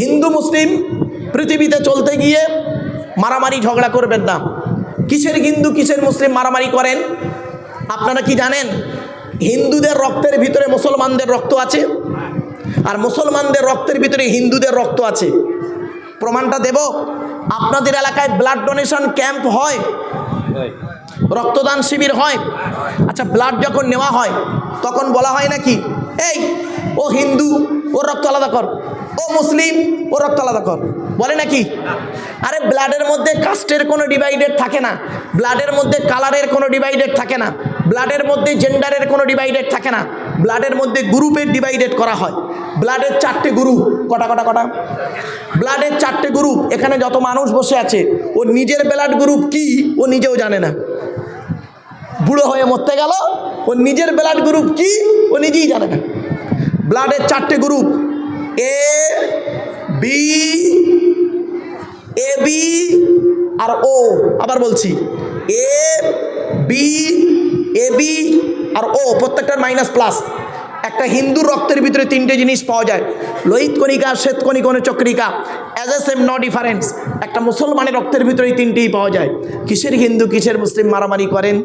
হিন্দু, মুসলিম পৃথিবীতে চলতে গিয়ে মারামারি ঝগড়া করবেন না। কিসের হিন্দু, কিসের মুসলিম মারামারি করেন? আপনারা কি জানেন? হিন্দুদের রক্তের ভিতরে মুসলমানদের রক্ত আছে আর মুসলমানদের রক্তের ভিতরে হিন্দুদের রক্ত আছে। প্রমাণটা দেব? আপনাদের এলাকায় ব্লাড ডোনেশন ক্যাম্প হয়? রক্তদান শিবির হয়? আচ্ছা ব্লাড যখন নেওয়া হয়, তখন বলা হয় নাকি এই, ও হিন্দু, ওর রক্ত আলাদা কর। ও মুসলিম ও রক্ত আলাদা কর। বলে নাকি? আরে ব্লাডের মধ্যে কাস্টের কোনো ডিভাইডেড থাকে না। ব্লাডের মধ্যে কালারের কোনো ডিভাইডেড থাকে না। ব্লাডের মধ্যে জেন্ডারের কোনো ডিভাইডেড থাকে না। ব্লাডের মধ্যে গ্রুপের ডিভাইডেড করা হয়। ব্লাডের চারটে গ্রুপ। কটা কটা কটা? ব্লাডের চারটে গ্রুপ। এখানে যত মানুষ বসে আছে, ও নিজের ব্লাড গ্রুপ কি, ও নিজেও জানে না। বুড়ো হয়ে মরতে গেল ও নিজের ব্লাড গ্রুপ কি? ও নিজেই জানে না। ব্লাডের চারটে group A B A B R O আবার বলছি। এ বি এ বি আর ও প্রত্যেকটার মাইনাস প্লাস একটা হিন্দুর রক্তের ভিতরে তিনটে জিনিস পাওয়া যায়। লোহিত কণিকা, শ্বেত কণিক চক্রিকা। As a same no difference একটা মুসলমানের রক্তের ভিতরে এই তিনটেই পাওয়া যায়। কিসের হিন্দু, কিসের মুসলিম মারামারি করেন?